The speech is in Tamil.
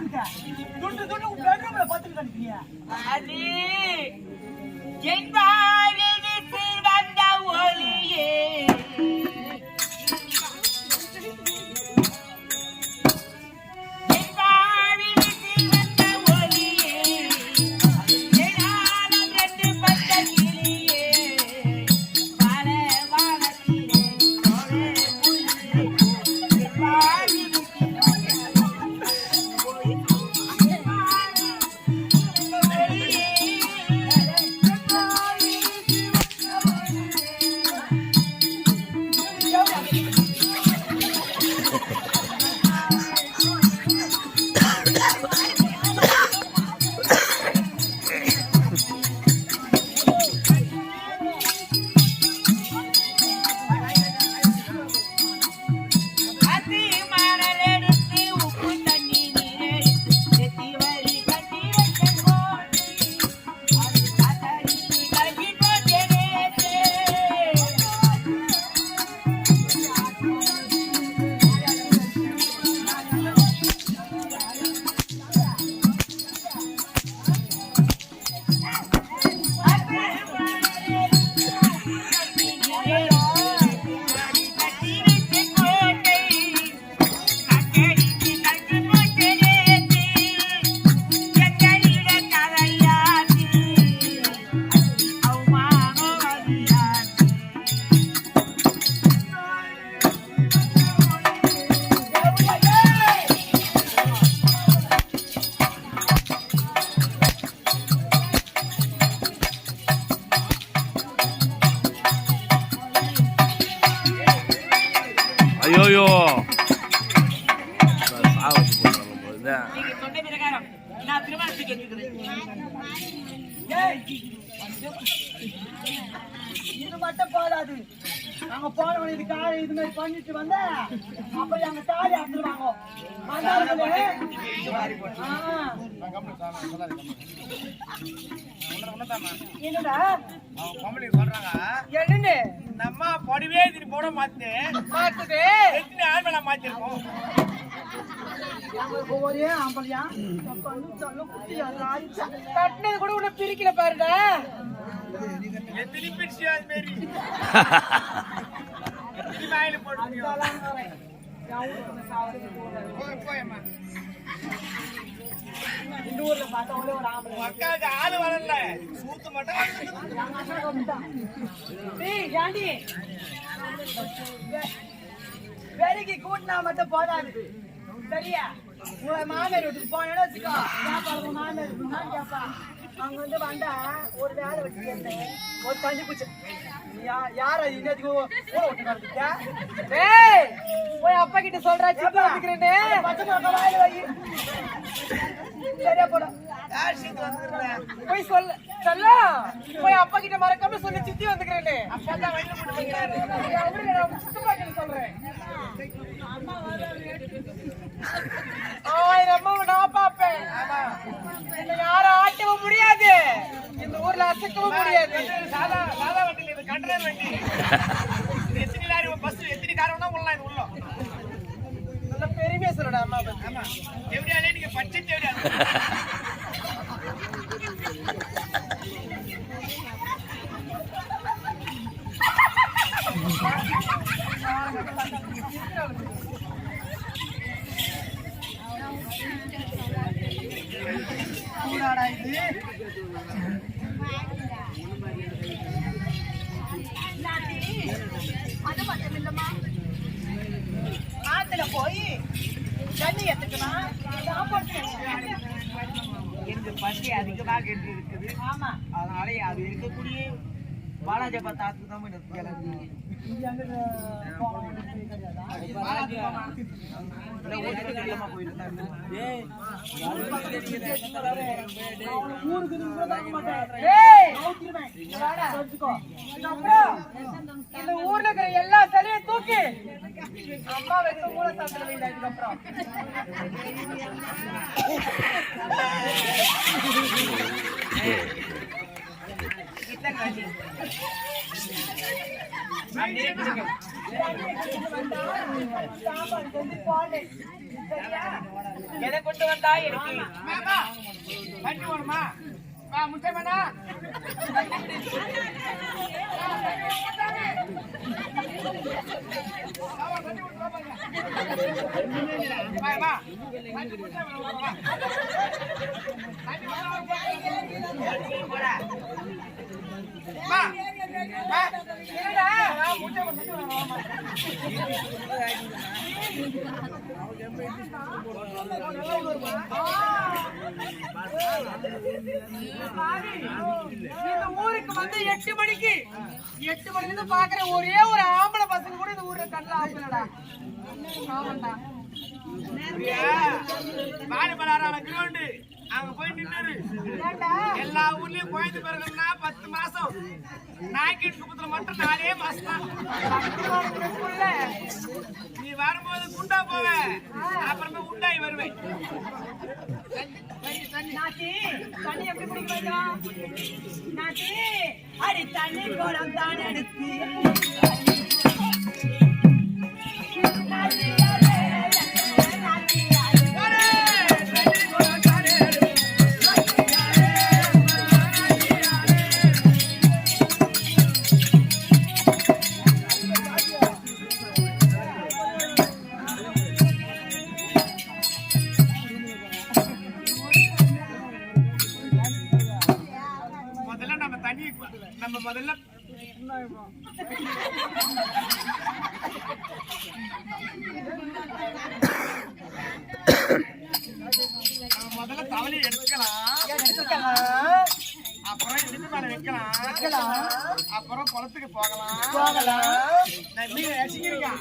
உனக்கு துண்டு துண்டு உன் பெட்ரூம்ல பாத்துட்டு இருக்கீங்க கேட்கிறேன் ஏய், இது மட்டும் போதாது நாங்க போனவன் இது காலை இது மாதிரி பண்ணிட்டு வந்த அப்ப எங்க தாலி அறுத்துருவாங்க. என்னடா? என்னன்னு நம்ம பொடிவே இது போட மாத்தேன் பார்த்துட்டு எத்தனை ஆள் மேல மாத்திருக்கோம் ஒரே ஆம்பளையா? கட்டினது கூட உன்னை பிரிக்கல அக்காவுக்கு ஆள் வரல. சூத்து மட்டும் வெறுக்கி கூட்டினா மட்டும் போதாது. சரியா? உங்க மாமியார் வீட்டுக்கு போனேன்னு வச்சுக்கோ. கேப்பா உங்க மாமியார் வீட்டுக்கு நான் கேப்பா அங்க வந்து வந்தா ஒரு வேலை வச்சு கேட்டேன். ஒரு தண்ணி பூச்சி யார இன்னத்துக்கு ஊற விட்டு நடந்துட்டா டேய் போய் அப்பா கிட்ட சொல்றா சிப்பா வந்துக்கிறேன்னு. பச்சை மிளகா வாயில வை சரியா போடா. போய் சொல்ல. சொல்ல. போய் அப்பா கிட்ட மறக்காம சொல்லி சித்தி வந்துக்கிறேன்னு. அப்பா தான் போட்டு சொல்றேன். ஆயிரம் நான் பாப்பேன் யாரும் ஆட்டவும் முடியாது. இந்த ஊர்ல அசைக்கவும் முடியாது. சாதா சாதா வண்டியில் இது கண்டனர் வண்டி. எத்தனை லாரி பஸ் எத்தனை கார் வேணா உள்ளலாம் இது உள்ள. நல்ல பெருமையா சொல்லடா அம்மா. ஆமா. எப்படியாலே நீங்க பட்ஜெட் எப்படியா கூடாடா இது ஆத்துல போய் தண்ணி எடுத்துக்கலாம். எனக்கு பசி அதிகமாக இருக்குது ஆமா அதனால அது இருக்கக்கூடிய பாலாஜி பத்தாத்துக்கு தான் எனக்கு கிளம்பி இங்க அங்க போகணும் இந்த ஊர்ல இருக்கிற எல்லா சலையும் தூக்கி அம்மா வைக்க மூல சாப்பிட இதுக்கப்புறம் எதை கொண்டு வந்தா எனக்கு தண்ணி வேணுமா வா முட்டை வேணா வாமா தண்ணி முட்டை வேணும் வா தண்ணி போடா. வா வா என்னடா வா முட்டை வேணும் வாமா பாவி, இந்த ஊருக்கு வந்து எட்டு மணிக்கு எட்டு மணிக்கு இருந்து பாக்குற ஒரே ஒரு ஆம்பளை பசங்க கூட இந்த ஊர்ல கண்ணில் ஆம்பளடா ஆமாண்டா பாடி பலாரான கிரவுண்டு. அங்க போய் நின்னாரு. எல்லா ஊர்லயும் குழந்தை பிறகுன்னா பத்து மாசம். நாய்க்கெட் குப்பத்துல மட்டும் நாலே மாசம் தான் நீ வரும்போது குண்டா போவ. அப்புறமே உண்டாய் வருவேன். அடி தண்ணி குடம் தான் எடுத்து. முதல்ல முதல்ல தவளையை எடுத்துக்கலாம். எடுத்துக்கலாம், அப்புறம் இடுப்பு மேல வைக்கலாம். வைக்கலாம், அப்புறம் குளத்துக்கு போகலாம். போகலாம். நான் மீன் ரசிக்கிறேன்